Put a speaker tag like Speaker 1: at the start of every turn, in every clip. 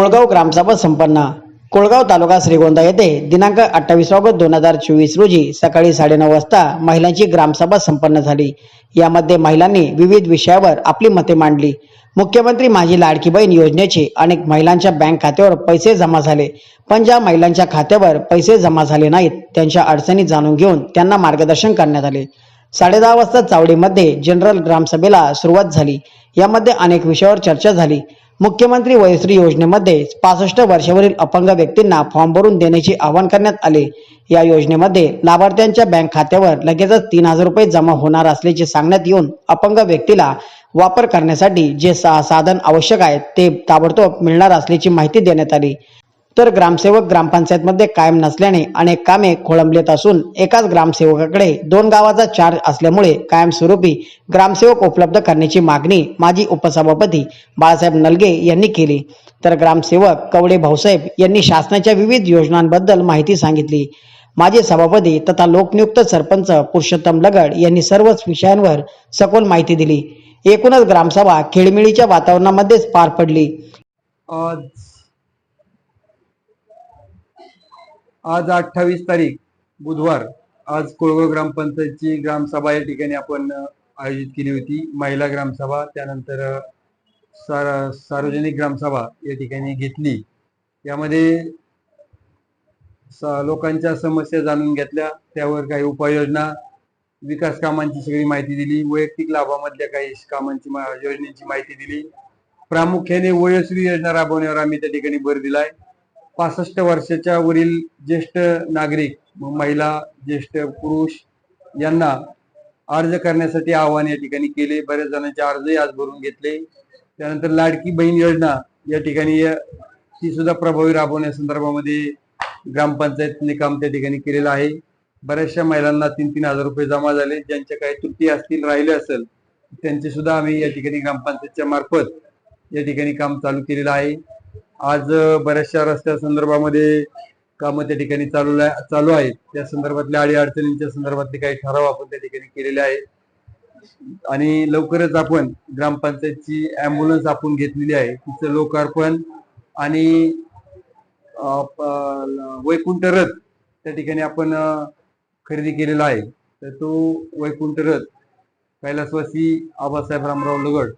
Speaker 1: कोळगाव ग्रामसभा संपन्न. कोळगाव तालुका श्रीगोंदा येथे दिनांक अठ्ठावीस ऑगस्ट दोन हजार चोवीस रोजी सकाळी साडेनऊ वाजता महिलांची ग्रामसभा संपन्न झाली. यामध्ये महिलांनी विविध विषयावर आपली मते मांडली. मुख्यमंत्री माझी लाडकी बहीण योजनेचे अनेक महिलांच्या बँक खात्यावर पैसे जमा झाले. पण ज्या महिलांच्या खात्यावर पैसे जमा झाले नाहीत त्यांच्या अडचणी जाणून घेऊन त्यांना मार्गदर्शन करण्यात आले. साडेदहा वाजता चावडीमध्ये जनरल ग्रामसभेला सुरुवात झाली. यामध्ये अनेक विषयावर चर्चा झाली. मुख्यमंत्री वयश्री योजनेमध्ये पासष्ट वर्षावरील अपंग व्यक्तींना फॉर्म भरून देण्याचे आवाहन करण्यात आले. या योजनेमध्ये लाभार्थ्यांच्या बँक खात्यावर लगेचच तीन हजार रुपये जमा होणार असल्याचे सांगण्यात येऊन अपंग व्यक्तीला वापर करण्यासाठी जे सा- साधन आवश्यक आहे ते ताबडतोब मिळणार असल्याची माहिती देण्यात आली. तर ग्रामसेवक ग्रामपंचायतमध्ये कायम नसल्याने अनेक कामे खोळंबलेत असून एकाच ग्रामसेवकाकडे दोन गावाचा चार्ज असल्यामुळे कायमस्वरूपी ग्रामसेवक उपलब्ध करण्याची मागणी माजी उपसभापती बाळासाहेब नलगे यांनी केली. तर ग्रामसेवक कवडे भाऊसाहेब यांनी शासनाच्या विविध योजनांबद्दल माहिती सांगितली. माजी सभापती तथा लोकनियुक्त सरपंच पुरुषोत्तम लगड यांनी सर्वच विषयांवर सखोल माहिती दिली. एकूणच ग्रामसभा खेळमिळीच्या वातावरणामध्येच पार पडली.
Speaker 2: आज अठ्ठावीस तारीख बुधवार. आज कोळगाव ग्रामपंचायतची ग्रामसभा या ठिकाणी आपण आयोजित केली होती. महिला ग्रामसभा त्यानंतर सार सार्वजनिक ग्रामसभा या ठिकाणी घेतली. यामध्ये लोकांच्या समस्या जाणून घेतल्या. त्यावर काही उपाययोजना विकास कामांची सगळी माहिती दिली. वैयक्तिक लाभामधल्या काही कामांची मा- योजनेची माहिती दिली. प्रामुख्याने वयश्री योजना राबवण्यावर आम्ही त्या ठिकाणी भर दिलाय. पासष्ट वर्षाच्या वरील ज्येष्ठ नागरिक महिला ज्येष्ठ पुरुष यांना अर्ज करण्यासाठी आव्हान या ठिकाणी केले. बऱ्याच जणांचे अर्जही आज भरून घेतले. त्यानंतर लाडकी बहीण योजना या ठिकाणी ती सुद्धा प्रभावी राबवण्यासंदर्भामध्ये ग्रामपंचायतने काम त्या ठिकाणी केलेलं आहे. बऱ्याचशा महिलांना तीन तीन हजार रुपये जमा झाले. ज्यांच्या काही त्रुटी असतील राहिले असेल त्यांचे सुद्धा आम्ही या ठिकाणी ग्रामपंचायतच्या मार्फत या ठिकाणी काम चालू केलेलं आहे. आज बऱ्याचशा रस्त्या संदर्भामध्ये कामं त्या ठिकाणी चालू चालू आहेत. त्या संदर्भातल्या अडी अडचणींच्या संदर्भातले काही ठराव आपण त्या ठिकाणी केलेले आहेत. आणि लवकरच आपण ग्रामपंचायतची ॲम्ब्युलन्स आपण घेतलेली आहे. तिचं लोकार्पण आणि वैकुंठ रथ त्या ठिकाणी आपण खरेदी केलेला आहे. तर तो वैकुंठ रथ कैलासवासी आबासाहेब रामराव लगड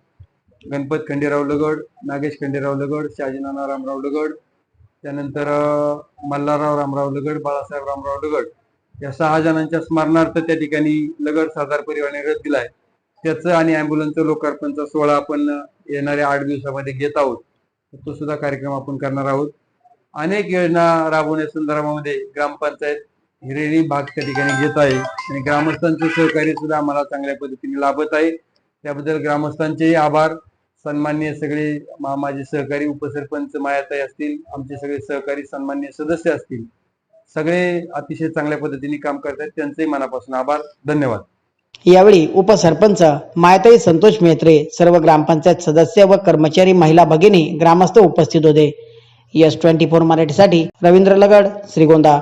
Speaker 2: गणपत खंडेराव लगड नागेश खंडेराव लगड शहाजीनाना रामराव लगड त्यानंतर मल्हारराव रामराव लगड बाळासाहेब रामराव लगड. या सहा जणांच्या स्मरणार्थ त्या ठिकाणी लगड सरदार परिवाराने रथ दिलाय. त्याचं आणि अँब्युलन्सचं लोकार्पणचा सोहळा आपण येणाऱ्या आठ दिवसामध्ये घेत आहोत. तो सुद्धा कार्यक्रम आपण करणार आहोत. अनेक योजना राबवण्या संदर्भामध्ये ग्रामपंचायत हिरेरी भाग त्या ठिकाणी घेत आहे. आणि ग्रामस्थांचं सहकार्य सुद्धा आम्हाला चांगल्या पद्धतीने लाभत आहे. त्याबद्दल ग्रामस्थांचेही आभार. सन्मान्य सगळे माझे सहकारी उपसरपंच मायाताई असतील आमचे सगळे सहकारी सन्मान्य सदस्य असतील सगळे अतिशय चांगल्या पद्धतीने काम करतात त्यांचे मनापासून आभार धन्यवाद.
Speaker 1: यावेळी उपसरपंच मायताई संतोष मेत्रे सर्व ग्रामपंचायत सदस्य व कर्मचारी महिला भगिनी ग्रामस्थ उपस्थित होते. एस ट्वेंटी फोर मराठीसाठी रवींद्र लगड श्रीगोंदा.